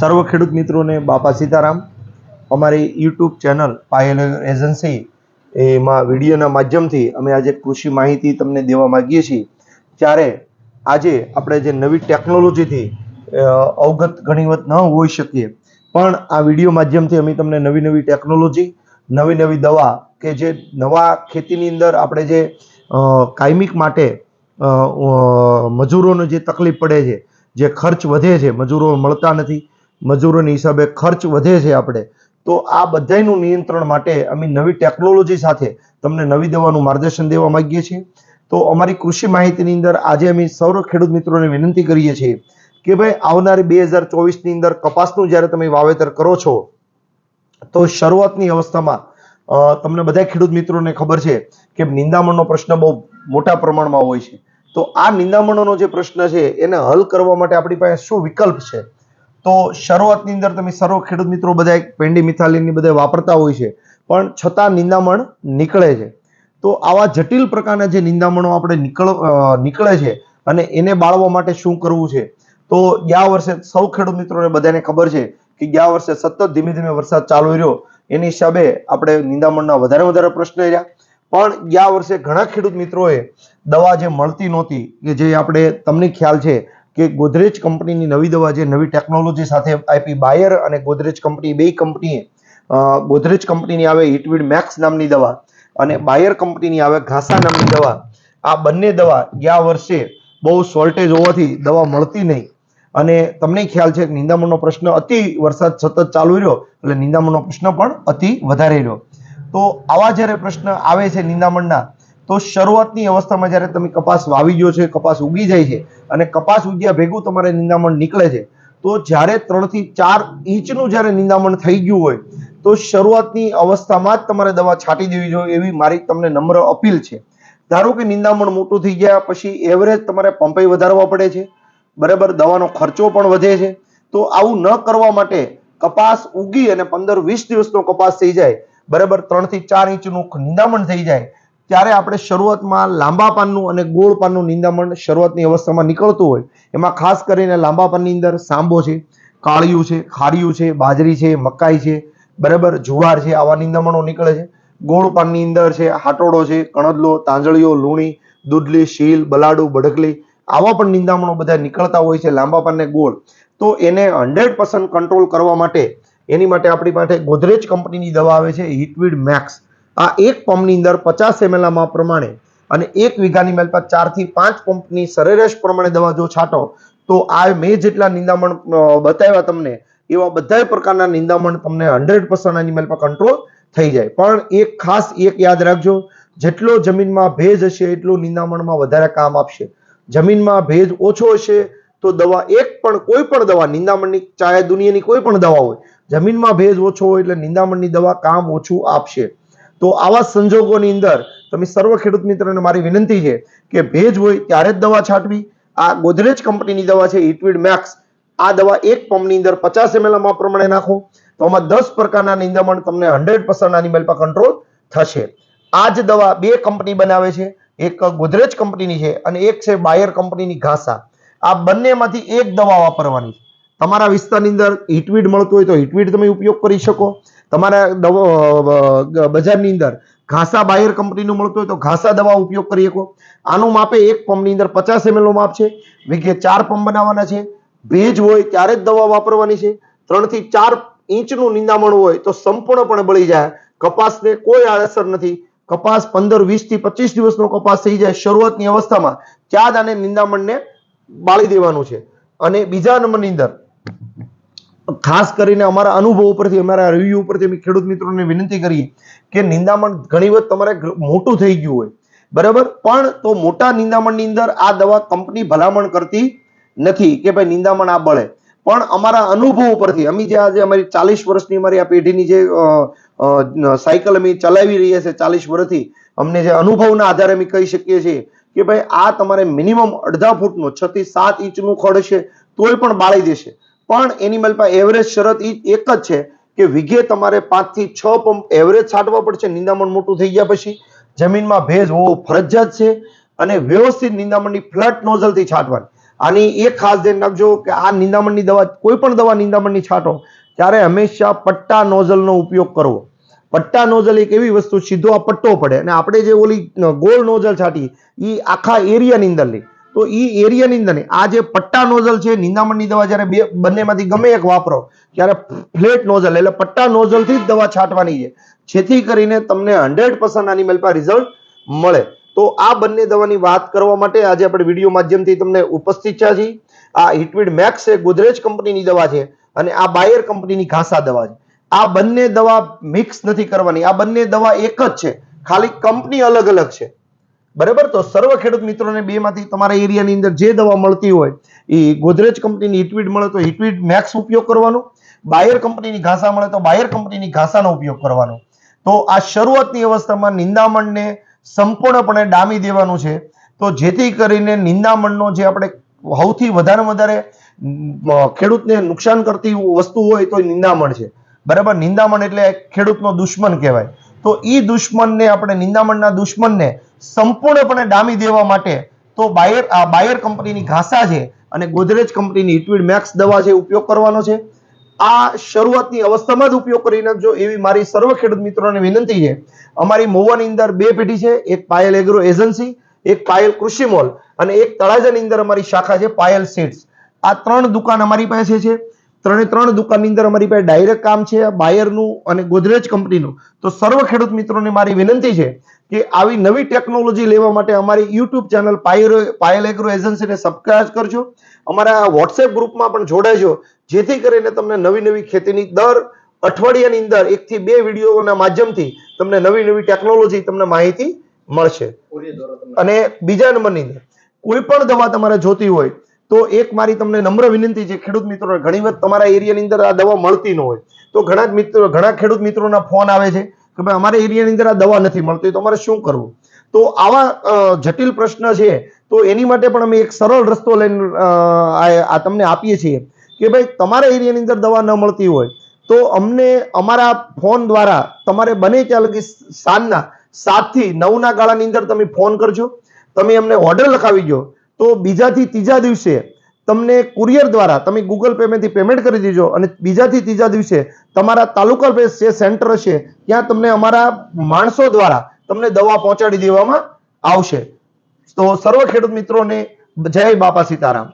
સર્વ ખેડૂત મિત્રોને બાપા સીતારામ. અમારી યુટ્યુબ ચેનલ પાયલ એજન્સી એમાં વિડીયોના માધ્યમથી અમે આજે કૃષિ માહિતી તમને દેવા માંગીએ છીએ. ત્યારે આજે આપણે જે નવી ટેકનોલોજીથી અવગત ઘણી વખત ન હોઈ શકીએ. પણ આ વીડિયો માધ્યમથી અમે તમને નવી નવી ટેકનોલોજી, નવી નવી દવા કે જે નવા ખેતીની અંદર આપણે જે કાયમિક માટે મજૂરોને જે તકલીફ પડે છે, જે ખર્ચ વધે છે, મજૂરો મળતા નથી મજૂરોની હિસાબે ખર્ચ વધે છે આપણે, તો આ બધાયનું નિયંત્રણ માટે અમે નવી ટેકનોલોજી સાથે તમને નવી દવાનું માર્ગદર્શન દેવા માંગીએ છીએ. તો અમારી કૃષિ માહિતીની અંદર આજે અમે સૌર ખેડૂત મિત્રોને વિનંતી કરીએ છીએ કે ભાઈ આવનારી બે હજાર ચોવીસની અંદર કપાસનું જ્યારે તમે વાવેતર કરો છો, તો શરૂઆતની અવસ્થામાં તમને બધા ખેડૂત મિત્રોને ખબર છે કે નિંદામણનો પ્રશ્ન બહુ મોટા પ્રમાણમાં હોય છે. તો આ નિંદામણોનો જે પ્રશ્ન છે એને હલ કરવા માટે આપણી પાસે શું વિકલ્પ છે? તો શરૂઆતની અંદર તમે સર્વ ખેડૂત મિત્રો બધા પેન્ડી મિથાલિનની બધા વાપરતા હોય છે. પણ છતાં નિંદામણ નીકળે છે. તો આવા જટિલ પ્રકારના જે નિંદામણો આપણે નીકળ નીકળે છે અને એને બાળવા માટે શું કરવું છે? તો ગયા વર્ષે સૌ ખેડૂત મિત્રોને બધાને ખબર છે કે ગયા વર્ષે સતત ધીમે ધીમે વરસાદ ચાલુ રહ્યો. એની હિસાબે આપણે નિંદામણના વધારે વધારે પ્રશ્ન રહ્યા. પણ ગયા વર્ષે ઘણા ખેડૂત મિત્રોએ દવા જે મળતી નહોતી, કે જે આપણે તમને ખ્યાલ છે કે ગોદરેજ કંપનીની નવી દવા જે નવી ટેકનોલોજી સાથે આપી બાયર અને ગોદરેજ કંપની, બે કંપનીએ ગોદરેજ કંપનીની આવે હિટવીડ મેક્સ નામની દવા અને બાયર કંપનીની આવે ઘાસા નામની દવા. આ બંને દવા ગયા વર્ષે બહુ શોર્ટેજ હોવાથી દવા મળતી નહીં. અને તમને ખ્યાલ છે કે નિંદામણનો પ્રશ્ન અતિ વરસાદ સતત ચાલુ રહ્યો એટલે નિંદામણનો પ્રશ્ન પણ અતિ વધારે રહ્યો. તો આવા જ્યારે પ્રશ્ન આવે છે નિંદામણના તો શરૂઆતની અવસ્થામાં જ્યારે તમે કપાસ વાવી ગયો છે, કપાસ ઉગી જાય છે અને કપાસ ઉગ્યા ભેગું તમારે નિંદામણ નીકળે છે, તો જ્યારે ત્રણથી ચાર ઇંચનું જ્યારે નિંદામણ થઈ ગયું હોય, તો શરૂઆતની અવસ્થામાં જ તમારે દવા છાંટી દેવી જોઈએ એવી મારી તમને નમ્ર અપીલ છે. ધારો કે નિંદામણ મોટું થઈ ગયા, પછી એવરેજ તમારે પંપે વધારવા પડે છે, બરાબર, દવાનો ખર્ચો પણ વધે છે, તો આવું ન કરવા માટે કપાસ ઉગી અને પંદર વીસ દિવસનો કપાસ થઈ જાય, બરાબર, ત્રણથી ચાર ઇંચનું નિંદામણ થઈ જાય ત્યારે આપણે શરૂઆતમાં લાંબા પાનનું અને ગોળ પાનનું નિંદામણ શરૂઆતની અવસ્થામાં નીકળતું હોય, એમાં ખાસ કરીને લાંબા પાનની અંદર સાંબો છે, કાળિયું છે, ખારિયું છે, બાજરી છે, મકાઈ છે, બરાબર, જુવાર છે, આવા નિંદામણો નીકળે છે. ગોળ પાનની અંદર છે હાટોડો છે, કણદલો, તાંજળીઓ, લૂણી, દૂધલી, શીલ, બલાડું બડકલી આવા પણ નિંદામણો બધા નીકળતા હોય છે લાંબા પાનને ગોળ. તો એને હંડ્રેડ પર્સન્ટ કંટ્રોલ કરવા માટે એની માટે આપણી પાસે ગોદરેજ કંપનીની દવા આવે છે, હિટવીડ મેક્સ. આ એક પંપની અંદર પચાસ એમએલ માપ પ્રમાણે અને એક વીઘાની મેલ પર ચારથી પાંચ પંપની સરેરાશ પ્રમાણે દવા જો છાંટો, તો આ મેં જેટલા નિંદામણ બતાવ્યા તમને, એવા બધા પ્રકારના નિંદામણ તમને હંડ્રેડ પર્સન્ટ આની પર કંટ્રોલ થઈ જાય. પણ એક ખાસ એક યાદ રાખજો, જેટલો જમીનમાં ભેજ હશે એટલું નિંદામણમાં વધારે કામ આપશે. જમીનમાં ભેજ ઓછો હશે તો દવા એક પણ કોઈ પણ દવા, નિંદામણની ચાહે દુનિયાની કોઈ પણ દવા હોય, જમીનમાં ભેજ ઓછો હોય એટલે નિંદામણની દવા કામ ઓછું આપશે. તો આવા સંજોગોની અંદર તમે સર્વ ખેડૂત મિત્રોને મારી વિનંતી છે કે ભેજ હોય ત્યારે જ દવા છાંટવી. આ ગોદરેજ કંપનીની દવા છે ઇટવીડ મેક્સ. આ દવા એક પંપની અંદર પચાસ એમએલ માપ પ્રમાણે નાખો. તો આમાં દસ પ્રકારના નિંદામણ તમને હંડ્રેડ પર્સન્ટ આની મેલ પર કંટ્રોલ થશે. આ જ દવા બે કંપની બનાવે છે. એક ગોદરેજ કંપનીની છે અને એક છે બાયર કંપનીની ઘાસા. આ બંનેમાંથી એક દવા વાપરવાની છે. તમારા વિસ્તારની અંદર હિટવીડ મળતું હોય તો હિટવીડ તમે ઉપયોગ કરી શકો. તમારા દવા બજારની અંદર ઘાસા બાયર કંપનીનું મળતું હોય તો ઘાસા દવા ઉપયોગ કરી શકો. આનું માપે એક પંપની અંદર પચાસ એમએલનું માપ છે, વીઘે ચાર પંપ બનાવવાના છે. ભેજ હોય ત્યારે જ દવા વાપરવાની છે. ત્રણથી ચાર ઇંચનું નિંદામણ હોય તો સંપૂર્ણપણે બળી જાય. કપાસને કોઈ આડઅસર નથી. કપાસ પંદર વીસથી પચીસ દિવસનો કપાસ થઈ જાય શરૂઆતની અવસ્થામાં ત્યાં જ આને નિંદામણને બાળી દેવાનું છે. અને બીજા નંબરની અંદર ખાસ કરીને અમારા અનુભવ ઉપરથી, અમારા રિવ્યુ ઉપરથી અમે ખેડૂત મિત્રોને વિનંતી કરીએ કે નિંદામણ ઘણી વખત તમારે મોટું થઈ ગયું હોય. બરાબર? પણ તો મોટા નિંદામણની અંદર આ દવા કંપની ભલામણ કરતી નથી કે ભાઈ નિંદામણ આ બળે. પણ અમારા અનુભવ ઉપરથી, અમે જે આજે અમારી ચાલીસ વર્ષની અમારી આ પેઢીની જે સાયકલ અમે ચલાવી રહ્યા છે ચાલીસ વર્ષથી, અમને જે અનુભવના આધારે અમે કહી શકીએ છીએ કે ભાઈ આ તમારે મિનિમમ અડધા ફૂટનો, છ થી સાત ઇંચનું ખડ છે, તોય પણ બાળી દેશે. પણ એની પાસે એવરેજ શરત એ એક જ છે કે વીઘે તમારે પાંચથી છ પંપ એવરેજ છાંટવા પડશે, નિંદામણ મોટું થઈ ગયા પછી. જમીનમાં ભેજ હોવો ફરજિયાત છે અને વ્યવસ્થિત નિંદામણની ફ્લટ નોઝલથી છાંટવાની. આની એક ખાસ ધ્યાન રાખજો કે આ નિંદામણની દવા, કોઈ પણ દવા નિંદામણની છાંટો, ત્યારે હંમેશા પટ્ટા નોઝલનો ઉપયોગ કરવો. પટ્ટા નોઝલ એક એવી વસ્તુ સીધો આ પટ્ટો પડે અને આપણે જે ઓલી ગોળ નોઝલ છાંટીએ એ આખા એરિયાની અંદર લે. તો એ એરિયાની અંદર આ જે પટ્ટા નોઝલ છે, નિંદામણની દવા જ્યારે બે બંનેમાંથી ગમે એક વાપરો, ત્યારે ફ્લેટ નોઝલ એટલે પટ્ટા નોઝલથી જ દવા છાંટવાની છે. જેથી કરીને તમને હંડ્રેડ પર્સન્ટ આની પર રિઝલ્ટ મળે. તો આ બંને દવાની વાત કરવા માટે આજે આપણે વીડિયો માધ્યમથી તમને ઉપસ્થિત છે આ હિટવીડ મેક્સ એ ગોદરેજ કંપનીની દવા છે અને આ બાયર કંપનીની ઘાસા દવા છે. આ બંને દવા મિક્સ નથી કરવાની. આ બંને દવા એક જ છે. ખાલી કંપની અલગ અલગ છે. બરાબર? તો સર્વ ખેડૂત મિત્રોને બેમાંથી તમારા એરિયાની અંદર જે દવા મળતી હોય, એ ગોદરેજ કંપનીની હિટવીડ મળે તો હિટવીડ મેક્સ ઉપયોગ કરવાનો. બાયર કંપનીની ઘાસા મળે તો બાયર કંપનીની ઘાસાનો ઉપયોગ કરવાનો. તો આ શરૂઆતની અવસ્થામાં નિંદામણને સંપૂર્ણપણે ડામી દેવાનું છે. તો જેથી કરીને નિંદામણનો જે આપણે સૌથી વધારે વધારે ખેડૂતને નુકસાન કરતી વસ્તુ હોય તો નિંદામણ છે. બરાબર? નિંદામણ એટલે ખેડૂતનો દુશ્મન કહેવાય. તો એ દુશ્મનને, આપણે નિંદામણના દુશ્મનને સંપૂર્ણપણે ડામી દેવા માટે તો બાયર, આ બાયર કંપનીની ઘાસા છે અને ગોદરેજ કંપનીની હિટવીડ મેક્સ દવા છે ઉપયોગ કરવાનો છે. આ શરૂઆતની અવસ્થામાં જ ઉપયોગ કરી નાખજો એવી મારી સર્વ ખેડૂત મિત્રોને વિનંતી છે, અમારી મહુવાની અંદર બે પેઢી છે, એક પાયલ એગ્રો એજન્સી, એક પાયલ કૃષિ મોલ અને એક તળાજાની અંદર અમારી શાખા છે પાયલ સીડ્સ. આ ત્રણ દુકાન અમારી પાસે છે. ત્રણે ત્રણ દુકાનની અંદર અમારી પાસે ડાયરેક્ટ કામ છે બાયરનું અને ગોદરેજ કંપનીનું. તો સર્વ ખેડૂત મિત્રોને મારી વિનંતી છે કે આવી નવી ટેકનોલોજી લેવા માટે અમારી YouTube channel pyro Payal agro એજન્સીને subscribe કરજો. અમારા વોટ્સએપ ગ્રુપમાં પણ જોડાજો. જેથી કરીને તમને નવી નવી ખેતીની દર અઠવાડિયાની અંદર એકથી બે વિડીયોના માધ્યમથી તમને નવી નવી ટેકનોલોજી તમને માહિતી મળશે. અને બીજા નંબરની અંદર કોઈ પણ દવા તમારે જોતી હોય તો એક મારી તમને નમ્ર વિનંતી છે, ખેડૂત મિત્રો ઘણી વખત તમારા એરિયાની અંદર આ દવા મળતી ન હોય. તો ઘણા મિત્રો, ઘણા ખેડૂત મિત્રોના ફોન આવે છે કે ભાઈ, અમારા એરિયાની અંદર આ દવા નથી મળતી, તો અમારે શું કરવું? તો આવા જટિલ પ્રશ્ન છે, તો એની માટે પણ અમે એક સરળ રસ્તો લઈને આ આ તમને આપીએ છીએ કે ભાઈ, તમારા એરિયાની અંદર દવા ન મળતી હોય, તો અમને અમારા ફોન દ્વારા તમારે બને ત્યાં લગી સાંજના સાતથી નવના ગાળાની અંદર તમે ફોન કરજો. તમે અમને ઓર્ડર લખાવી દો તો બીજાથી ત્રીજા દિવસે તમને કુરિયર દ્વારા તમે ગૂગલ પેમેન્ટથી પેમેન્ટ કરી દેજો અને બીજાથી ત્રીજા દિવસે તમારા તાલુકા બેઝ જે સેન્ટર છે ત્યાં તમને અમારા માણસો દ્વારા તમને દવા પહોંચાડી દેવામાં આવશે. તો સર્વ ખેડૂત મિત્રોને જય બાપા સીતારામ.